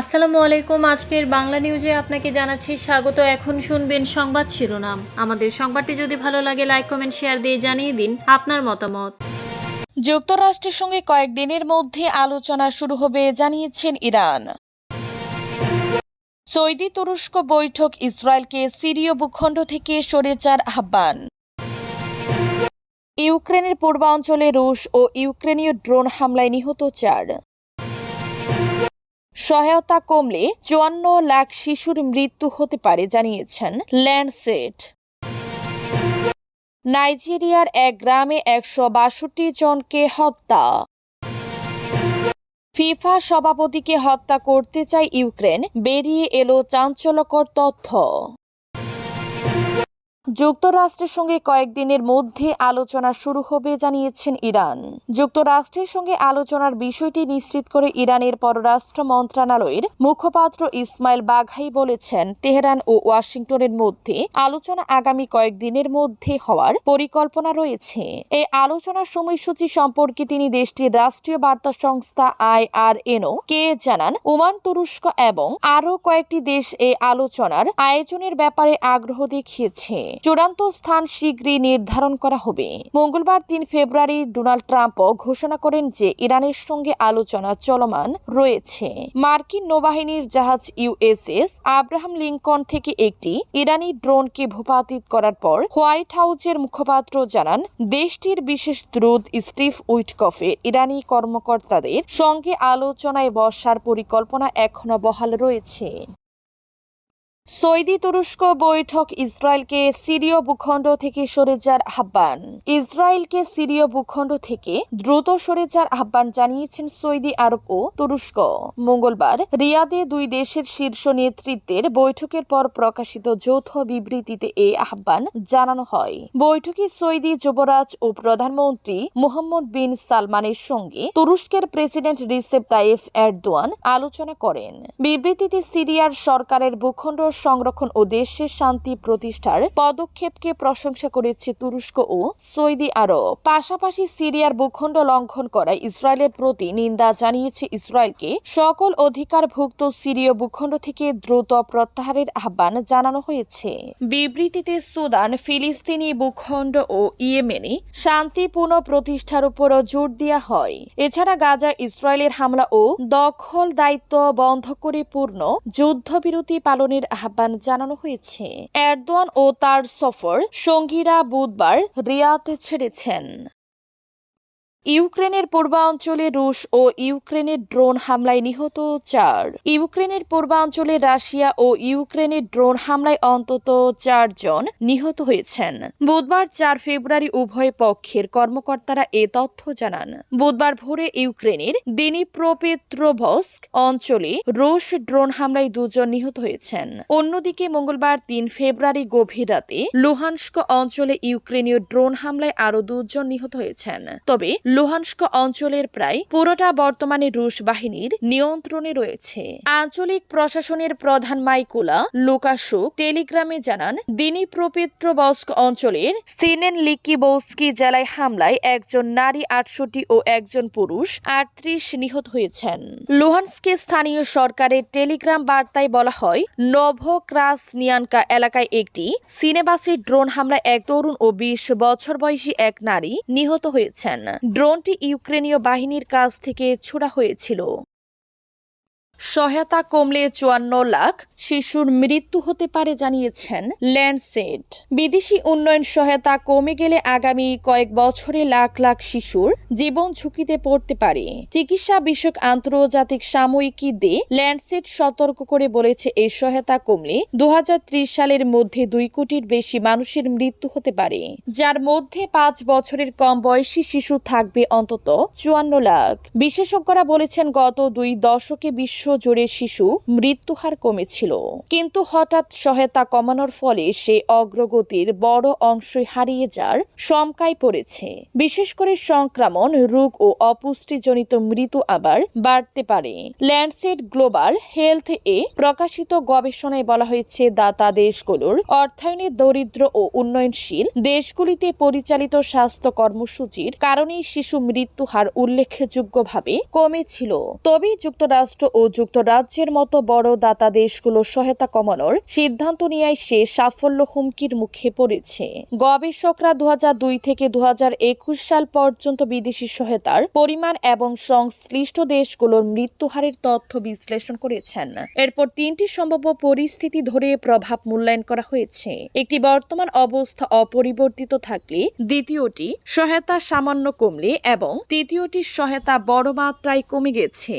আসসালামু আলাইকুম। আজকের বাংলা নিউজে আপনাকে জানাচ্ছি স্বাগত। এখন শুনবেন সংবাদ শিরোনাম। আমাদের সংবাদটি যদি ভালো লাগে, লাইক, কমেন্ট, শেয়ার দিয়ে জানিয়ে দিন আপনার মতামত। যুক্তরাষ্ট্রের সঙ্গে কয়েকদিনের মধ্যে আলোচনা শুরু হবে জানিয়েছেন ইরান। সৌদি তুরস্ক বৈঠক ইসরায়েলকে সিরীয় ভূখণ্ড থেকে সরে যাওয়ার আহ্বান। ইউক্রেনের পূর্বাঞ্চলে রুশ ও ইউক্রেনীয় ড্রোন হামলায় নিহত চার। সহায়তা কমলে চুয়ান্ন লাখ শিশুর মৃত্যু হতে পারে, জানিয়েছেন ল্যান্ডসেট। নাইজেরিয়ার এক গ্রামে একশো বাষট্টি জনকে হত্যা। ফিফা সভাপতিকে হত্যা করতে চায় ইউক্রেন, বেরিয়ে এলো চাঞ্চল্যকর তথ্য। যুক্তরাষ্ট্রের সঙ্গে কয়েকদিনের মধ্যে আলোচনা শুরু হবে জানিয়েছেন ইরান। যুক্তরাষ্ট্রের সঙ্গে আলোচনার বিষয়টি নিশ্চিত করে ইরানের পররাষ্ট্র মন্ত্রণালয়ের মুখপাত্র ইসমাইল বাঘাই বলেছেন, তেহরান ও ওয়াশিংটনের মধ্যে আলোচনা আগামী কয়েকদিনের মধ্যে হওয়ার পরিকল্পনা রয়েছে। এই আলোচনার সময়সূচি সম্পর্কে তিনি দেশটির রাষ্ট্রীয় বার্তা সংস্থা আই আর আইআরএনও কে জানান, ওমান তুরস্ক এবং আরও কয়েকটি দেশ এই আলোচনার আয়োজনের ব্যাপারে আগ্রহ দেখিয়েছে। চূড়ান্ত স্থান শীঘ্রই নির্ধারণ করা হবে। মঙ্গলবার তিন ফেব্রুয়ারি ডোনাল্ড ট্রাম্পও ঘোষণা করেন যে ইরানের সঙ্গে আলোচনা চলমান রয়েছে। মার্কিন নৌবাহিনীর জাহাজ ইউএসএস আব্রাহাম লিঙ্কন থেকে একটি ইরানি ড্রোনকে ভূপাতিত করার পর হোয়াইট হাউসের মুখপাত্র জানান, দেশটির বিশেষ দ্রুত স্টিভ উইটকফের ইরানি কর্মকর্তাদের সঙ্গে আলোচনায় বসার পরিকল্পনা এখনও বহাল রয়েছে। সৌদি তুরস্ক বৈঠক ইসরায়েলকে সিরীয় ভূখণ্ড থেকে সরে যাওয়ার আহ্বান। ইসরায়েলকে সিরীয় ভূখণ্ড থেকে দ্রুত সরে যাওয়ার আহ্বান জানিয়েছেন সৌদি আরব ও তুরস্ক। মঙ্গলবার রিয়াদে দুই দেশের শীর্ষ নেতৃত্বের বৈঠকের পর প্রকাশিত যৌথ বিবৃতিতে এই আহ্বান জানানো হয়। বৈঠকে সৌদি যুবরাজ ও প্রধানমন্ত্রী মোহাম্মদ বিন সালমানের সঙ্গে তুরস্কের প্রেসিডেন্ট রিসেপ তাইফ এরদোয়ান আলোচনা করেন। বিবৃতিতে সিরিয়ার সরকারের ভূখণ্ড সংরক্ষণ ও দেশের শান্তি প্রতিষ্ঠার পদক্ষেপকে প্রশংসা করেছে তুরস্ক ও সৌদি আরব। পাশাপাশি সিরিয়ার ভূখণ্ড লঙ্ঘন করায় ইসরায়েলের প্রতি নিন্দা জানিয়েছে ইসরায়েলকে। সকল অধিকারভুক্ত সিরীয় ভূখণ্ড থেকে দ্রুত প্রত্যাহারের আহ্বান জানানো হয়েছে। বিবৃতিতে সুদান, ফিলিস্তিনি ভূখণ্ড ও ইয়েমেনে শান্তি পুনঃ প্রতিষ্ঠার উপরও জোর দেওয়া হয়। এছাড়া গাজা ইসরায়েলের হামলা ও দখল দায়িত্ব বন্ধ করে পূর্ণ যুদ্ধবিরতি পালনের আহ্বান জানানো হয়েছে। এরদোয়ান ও তার সফর সঙ্গীরা বুধবার রিয়াতে ছেড়েছেন। ইউক্রেনের পূর্বাঞ্চলে রুশ ও ইউক্রেনের ড্রোন হামলায় নিহত চার। ইউক্রেনের পূর্বাঞ্চলে রাশিয়া ও ইউক্রেনের ড্রোন হামলায় অন্তত চারজন নিহত হয়েছেন। বুধবার চার ফেব্রুয়ারি উভয় পক্ষের কর্মকর্তারা এ তথ্য জানান। বুধবার ভোরে ইউক্রেনের দিনিপ্রোপেত্রোভস্ক অঞ্চলে রুশ ড্রোন হামলায় দুজন নিহত হয়েছেন। অন্যদিকে মঙ্গলবার তিন ফেব্রুয়ারি গভীর রাতে লুহানস্ক অঞ্চলে ইউক্রেনীয় ড্রোন হামলায় আরও দুজন নিহত হয়েছেন। তবে লুহানস্ক অঞ্চলের প্রায় পুরোটা বর্তমানে রুশ বাহিনীর নিয়ন্ত্রণে রয়েছে। আঞ্চলিক প্রশাসনের প্রধান মাইকুলা লুকাসুক টেলিগ্রামে জানান দিনিপ্রোপেত্রবস্ক অঞ্চলের সিনেন লিকিবোস্কি জেলায় হামলায় একজন নারী আটষট্টি ও একজন পুরুষ আটত্রিশ নিহত হয়েছেন। লুহানস্কে স্থানীয় সরকারের টেলিগ্রাম বার্তায় বলা হয় নভোক্রাস নিয়ানকা এলাকায় একটি সিনেবাসের ড্রোন হামলায় এক তরুণ ও বিশ বছর বয়সী এক নারী নিহত হয়েছেন। ড্রোনটি ইউক্রেনীয় বাহিনীর কাছ থেকে ছোড়া হয়েছিল। সহায়তা কমলে চুয়ান্ন লাখ শিশুর মৃত্যু হতে পারে, জানিয়েছেন ল্যান্ডসেট বিদেশি উন্নয়ন সহায়তা কমে গেলে আগামী কয়েক বছরে লাখ লাখ শিশুর জীবন ঝুঁকিতে পড়তে পারে। চিকিৎসা বিষয়ক আন্তর্জাতিক সাময়িকী দে ল্যান্ডসেট সতর্ক করে বলেছে এই সহায়তা কমলে দু হাজার ত্রিশ সালের মধ্যে দুই কোটির বেশি মানুষের মৃত্যু হতে পারে। যার মধ্যে পাঁচ বছরের কম বয়সী শিশু থাকবে অন্তত চুয়ান্ন লাখ। বিশেষজ্ঞরা বলেছেন, গত দুই দশকে বিশ্ব জুড়ে শিশু মৃত্যুহার কমেছিল। কিন্তু হঠাৎ সহায়তা কমানোর ফলে সে অগ্রগতির বড় অংশই হারিয়ে যার শঙ্কায় পড়েছে। বিশেষ করে সংক্রমণ, রোগ ও অপুষ্টিজনিত মৃত্যু আবার বাড়তে পারে। ল্যান্ডসেট গ্লোবাল হেলথ এ প্রকাশিত গবেষণায় বলা হয়েছে, দাতা দেশগুলোর অর্থায়নে দরিদ্র ও উন্নয়নশীল দেশগুলিতে পরিচালিত স্বাস্থ্য কর্মসূচির কারণেই শিশু মৃত্যু হার উল্লেখযোগ্যভাবে কমেছিল। তবে যুক্তরাষ্ট্র ও যুক্তরাজ্যের মতো বড় দাতা দেশগুলোর সহায়তা কমানোর সিদ্ধান্ত নিয়ে সে সাফল্য হুমকির মুখে পড়েছে। গবেষকরা দু থেকে দুহাজার একুশ সাল পর্যন্ত বিদেশি সহায়তার পরিমাণ এবং সংশ্লিষ্ট দেশগুলোর মৃত্যুহারের তথ্য বিশ্লেষণ করেছেন। এরপর তিনটি সম্ভাব্য পরিস্থিতি ধরে প্রভাব মূল্যায়ন করা হয়েছে। একটি বর্তমান অবস্থা অপরিবর্তিত থাকলে, দ্বিতীয়টি সহায়তা সামান্য কমলে এবং তৃতীয়টি সহায়তা বড় মাত্রায় কমে গেছে।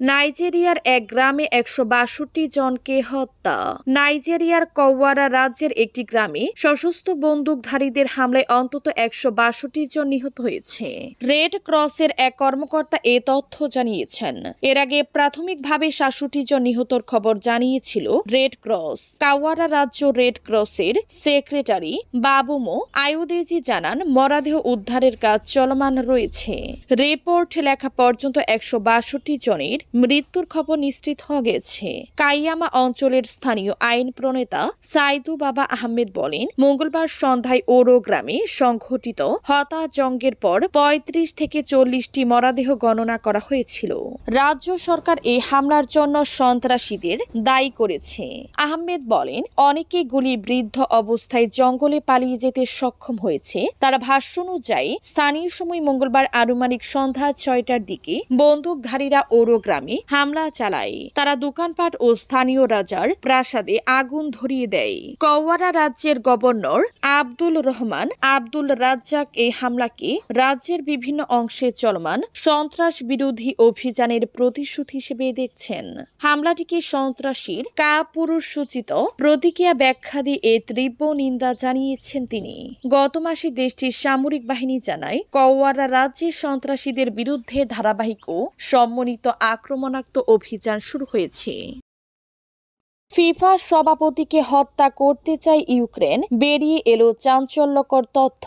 নাইজেরিয়ার এক গ্রামে একশো বাষট্টি জনকে হত্যা। নাইজেরিয়ার কওয়ারা রাজ্যের একটি গ্রামে সশস্ত্র বন্দুকধারীদের হামলায় অন্তত একশো বাষট্টি জন নিহত হয়েছে। রেড ক্রসের এক কর্মকর্তা এ তথ্য জানিয়েছেন। এর আগে প্রাথমিকভাবে সাতষট্টি জন নিহতর খবর জানিয়েছিল রেড ক্রস। কাওয়ারা রাজ্য রেড ক্রসের সেক্রেটারি বাবুমো আয়ুদেজি জানান, মরাদেহ উদ্ধারের কাজ চলমান রয়েছে। রিপোর্ট লেখা পর্যন্ত একশো বাষট্টি জনের মৃত্যুর খবর নিশ্চিত হয়ে গেছে। কাইয়ামা অঞ্চলের স্থানীয় আইন প্রণেতা সাইদু বাবা আহমেদ বলেন, মঙ্গলবার সন্ধ্যায় ওরো গ্রামে সংঘটিত হতা জঙ্গের পর পঁয়ত্রিশ থেকে চল্লিশটি মরাদেহ গণনা করা হয়েছিল। রাজ্য সরকার এই হামলার জন্য সন্ত্রাসীদের দায়ী করেছে। আহমেদ বলেন, অনেকে গুলি বৃদ্ধ অবস্থায় জঙ্গলে পালিয়ে যেতে সক্ষম হয়েছে। তারা ভাষ্য অনুযায়ী, স্থানীয় সময় মঙ্গলবার আনুমানিক সন্ধ্যা ছয়টার দিকে বন্দুকধারীরা ওরো গ্রামে হামলা চালায়। তারা দোকানপাট ও স্থানীয় রাজার প্রাসাদে আগুন ধরিয়ে দেয়। কওয়ারা রাজ্যের governor Abdul Rahman Abdul Razaq এই হামলাকে রাজ্যের বিভিন্ন অংশে চলমান সন্ত্রাস বিরোধী অভিযানের প্রতিশ্রুতি হিসেবে দেখছেন। হামলাটিকে সন্ত্রাসীর কাপুরুষ সূচিত প্রতিক্রিয়া ব্যাখ্যা দিয়ে এ তীব্র নিন্দা জানিয়েছেন তিনি। গত মাসে দেশটির সামরিক বাহিনী জানায় কওয়ারা রাজ্যে সন্ত্রাসীদের বিরুদ্ধে ধারাবাহিক ও সম্মিলিত আক্রমণাত্মক অভিযান শুরু হয়েছে। ফিফা সভাপতিকে হত্যা করতে চায় ইউক্রেন, বেরিয়ে এলো চাঞ্চল্যকর তথ্য।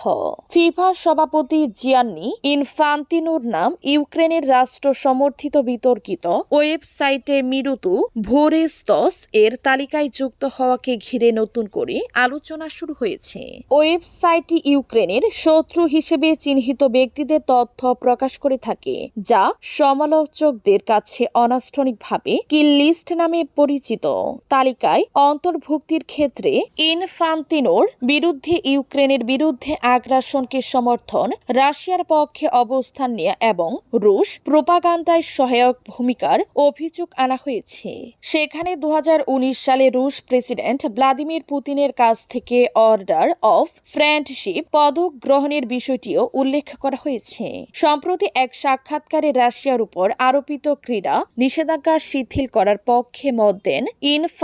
ফিফা সভাপতি জিয়ান্নি ইনফান্তিনোর নাম ইউক্রেনের রাষ্ট্র সমর্থিত বিতর্কিত। ওয়েবসাইটে মিরুতু ভোরেস্তস এর তালিকায় যুক্ত হওয়াকে ঘিরে নতুন করে আলোচনা শুরু হয়েছে। ওয়েবসাইটটি ইউক্রেনের শত্রু হিসেবে চিহ্নিত ব্যক্তিদের তথ্য প্রকাশ করে থাকে, যা সমালোচকদের কাছে অনানুষ্ঠানিকভাবে কিল লিস্ট নামে পরিচিত। তালিকায় অন্তর্ভুক্তির ক্ষেত্রে ইনফান্তিনোর বিরুদ্ধে ইউক্রেনের বিরুদ্ধে আগ্রাসনকে সমর্থন, রাশিয়ার পক্ষে অবস্থান নেওয়া এবং রুশ প্রোপাগান্ডায় সহায়ক ভূমিকার অভিযোগ আনা হয়েছে। সেখানে দু হাজার উনিশ সালে রুশ প্রেসিডেন্ট ভ্লাদিমির পুতিনের কাছ থেকে অর্ডার অফ ফ্রেন্ডশিপ পদক গ্রহণের বিষয়টিও উল্লেখ করা হয়েছে। সম্প্রতি এক সাক্ষাৎকারে রাশিয়ার উপর আরোপিত ক্রীড়া নিষেধাজ্ঞা শিথিল করার পক্ষে মত দেন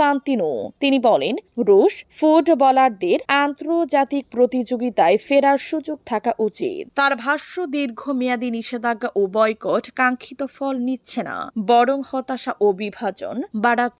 ইনফান্তিনো তিনি বলেন, রুশ ফুটবলারদের আন্তর্জাতিক প্রতিযোগিতায় ফেরার সুযোগ থাকা উচিত। তার ভাষ্য, দীর্ঘমেয়াদী নিষেধাজ্ঞা ও বয়কট কাঙ্ক্ষিত ফল নিচ্ছে না, বরং হতাশা ও বিভাজন বাড়াচ্ছে।